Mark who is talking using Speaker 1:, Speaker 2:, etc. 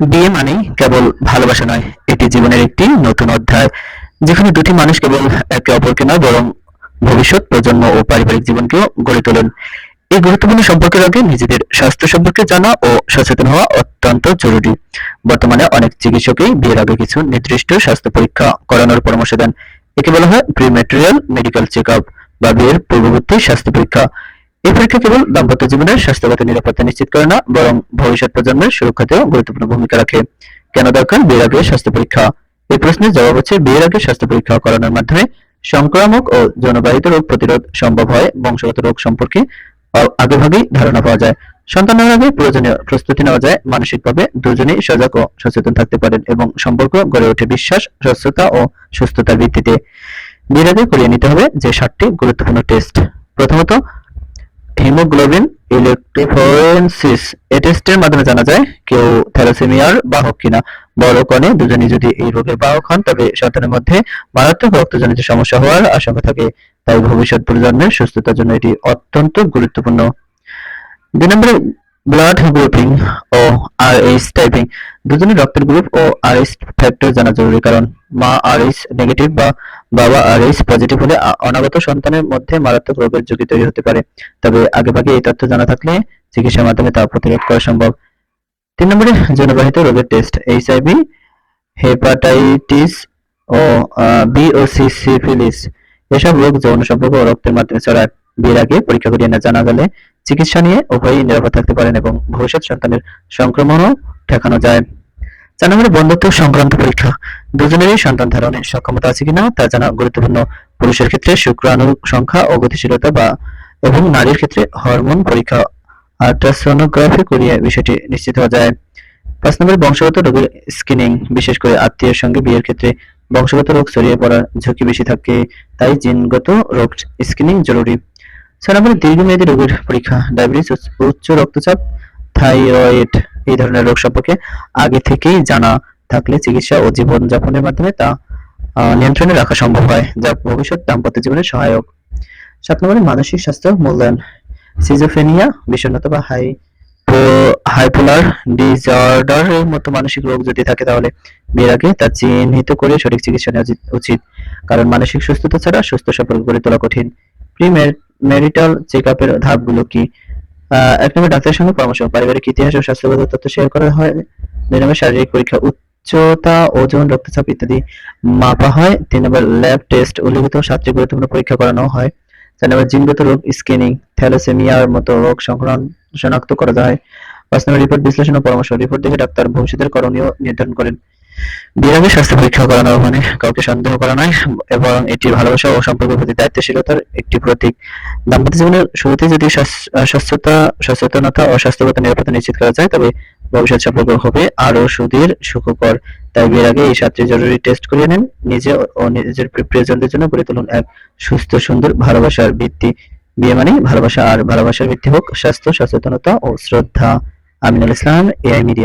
Speaker 1: বিয়ে মানেই কেবল ভালোবাসা নয়, এটি জীবনের একটি নতুন অধ্যায়। যেখানে দুটি মানুষ কেবল একে অপরকে নয়, বরং ভবিষ্যৎ, প্রজন্ম ও পারিবারিক জীবনকেও গড়ে তোলেন। এই গুরুত্বপূর্ণ সম্পর্কের আগে নিজেদের স্বাস্থ্য সম্পর্কে জানা ও সচেতন হওয়া অত্যন্ত জরুরি। বর্তমানে অনেক চিকিৎসকই বিয়ের আগে কিছু নির্দিষ্ট স্বাস্থ্য পরীক্ষা করানোর পরামর্শ দেন। একে বলা হয় প্রিমেটেরিয়াল মেডিকেল চেক আপ বা বিয়ের পূর্ববর্তী স্বাস্থ্য পরীক্ষা। এই পরীক্ষা কেবল দাম্পত্য জীবনের স্বাস্থ্যগত নিরাপত্তা নিশ্চিত করে না, বরং ভবিষ্যৎ প্রজন্মের সুরক্ষাতেও গুরুত্বপূর্ণ ভূমিকা রাখে। কেন দরকার বিয়ের আগে স্বাস্থ্য পরীক্ষা? এই প্রশ্নের জবাব হচ্ছে বিয়ের আগে স্বাস্থ্য পরীক্ষা করানোর মাধ্যমে সংক্রামক ও যৌনবাহিত রোগ প্রতিরোধ সম্ভব হয়, বংশগত রোগ সম্পর্কে আগেভাগেই ধারণা পাওয়া যায়। সন্তান নেওয়ার আগে প্রয়োজনীয় প্রস্তুতি নেওয়া যায়, মানসিকভাবে দুজনেই সজাগ ও সচেতন থাকতে পারেন এবং সম্পর্ক গড়ে ওঠে বিশ্বাস, স্বচ্ছতা ও সুস্থতার ভিত্তিতে। বিয়ের আগে করিয়ে নিতে হবে যে সাতটি গুরুত্বপূর্ণ টেস্ট। প্রথমত হিমোগ্লোবিন ইলেকট্রোফোরেনসিস এই টেস্টের মাধ্যমে জানা যায় কেউ থ্যালাসেমিয়ার বাহক কিনা। বড় কনে দুজনই যদি এই রোগের বাহক হন, তবে সন্তানের মধ্যে মারাত্মক রক্তজনিত সমস্যা হওয়ার আশঙ্কা থাকে। তাই ভবিষ্যৎ প্রজন্মের সুস্থতার জন্য এটি অত্যন্ত গুরুত্বপূর্ণ। দুই নম্বরে ব্লাড গ্রুপিং ও আরএইচ টাইপিং দুজনের রক্তের গ্রুপ ও আরএইচ ফ্যাক্টর জানা জরুরি, কারণ মা আরএইচ নেগেটিভ বা বাবা আরএইচ পজিটিভ হলে অনাগত সন্তানের মধ্যে মারাত্মক রোগের ঝুঁকি তৈরি হতে পারে। তবে আগেভাগে এই তথ্য জানা থাকলে চিকিৎসার মাধ্যমে তা প্রতিরোধ করা সম্ভব। তিন নম্বরে যৌনবাহিত রোগের টেস্ট এইচআইভি হেপাটাইটিস ও বি ও সি সিফিলিস এসব রোগ যৌন সম্পর্ক ও রক্তের মাধ্যমে ছড়ায়। বিয়ের আগে পরীক্ষা করিয়ে না জানা গেলে চিকিৎসা নিয়ে উভয়ই নিরাপদ থাকতে পারেন এবং ভবিষ্যৎ সন্তানের সংক্রমণও ঠেকানো যায়। চার নম্বরে বন্ধুত্ব সংক্রান্ত পরীক্ষা। দুজনেরই সন্তান ধারণের সক্ষমতা আছে কিনা তা জানা গুরুত্বপূর্ণ। পুরুষের ক্ষেত্রে শুক্রাণুর সংখ্যা ও গতিশীলতা বা এবং নারীর ক্ষেত্রে হরমোন পরীক্ষা। আল্ট্রাসোনোগ্রাফি করিয়ে বিষয়টি নিশ্চিত হওয়া যায়। পাঁচ নম্বরে বংশগত রোগের স্ক্রিনিং বিশেষ করে আত্মীয়ের সঙ্গে বিয়ের ক্ষেত্রে বংশগত রোগ ছড়িয়ে পড়ার ঝুঁকি বেশি থাকে, তাই জিনগত রোগ স্ক্রিনিং জরুরি। ছয় নম্বরে দীর্ঘমেয়াদী রোগের পরীক্ষা, ডায়াবেটিস, উচ্চ রক্তচাপ, থাইরয়েড। এই ধরনের রোগ সম্পর্কে আগে থেকেই জানা থাকলে চিকিৎসা ও জীবনযাপনের মাধ্যমে তা নিয়ন্ত্রণে রাখা সম্ভব হয়, যা ভবিষ্যৎ দাম্পত্য জীবনে সহায়ক। সাত নম্বরে মানসিক স্বাস্থ্য মূল্যায়ন। সিজোফেনিয়া বিষণ্ণতা বা হাই হাইপোলার ডিসঅর্ডারের মতো মানসিক রোগ যদি থাকে তাহলে বিয়ের আগে তা চিহ্নিত করে সঠিক চিকিৎসা নেওয়া উচিত- কারণ মানসিক সুস্থতা ছাড়া সুস্থ সম্পর্ক গড়ে তোলা কঠিন। প্রি ম্যারিটাল চেক আপের ধাপগুলো কি? এক নম্বর ডাক্তারের সঙ্গে পরামর্শ পারিবারিক ইতিহাস ও স্বাস্থ্যগত তথ্য শেয়ার করা হয়। দুই নম্বর শারীরিক পরীক্ষা, উচ্চতা, ওজন, রক্তচাপ ইত্যাদি মাপা হয়। তিন নম্বর ল্যাব টেস্ট উল্লেখিত গুরুত্বপূর্ণ পরীক্ষা করানো হয়। চার নম্বর, জিনগত রোগ স্ক্রিনিং থ্যালাসেমিয়ার মতো রোগ সংক্রমণ শনাক্ত করা যায়। পাঁচ নম্বর রিপোর্ট বিশ্লেষণ ও পরামর্শ রিপোর্ট দেখে ডাক্তার ভবিষ্যতের করণীয় নির্ধারণ করেন। বিয়ের স্বাস্থ্য পরীক্ষা করানো মানে কাউকে সন্দেহ করা নয়, এবং এটি ভালোবাসা ও সম্পর্কের প্রতি দায়িত্বশীলতার একটি প্রতীক। দাম্পত্য জীবনের শুরুতে যদি স্বাস- স্বাস্থ্যতা, সচেতনতা ও স্বাস্থ্যগত নিরাপত্তা নিশ্চিত করা যায়, তবে ভবিষ্যৎ সম্পর্ক হবে আরও সুদীর, সুখকর। তাই বিয়ের আগে এই সাতটি জরুরি টেস্ট করিয়ে নেন নিজে ও নিজের প্রিয়- প্রিয়জনদের জন্য গড়ে তুলুন এক সুস্থ, সুন্দর ভালোবাসার ভিত্তি। বিয়ে মানে ভালোবাসা, আর ভালোবাসার ভিত্তি হোক স্বাস্থ্য, সচেতনতা ও শ্রদ্ধা। Aminul Islam, AI media.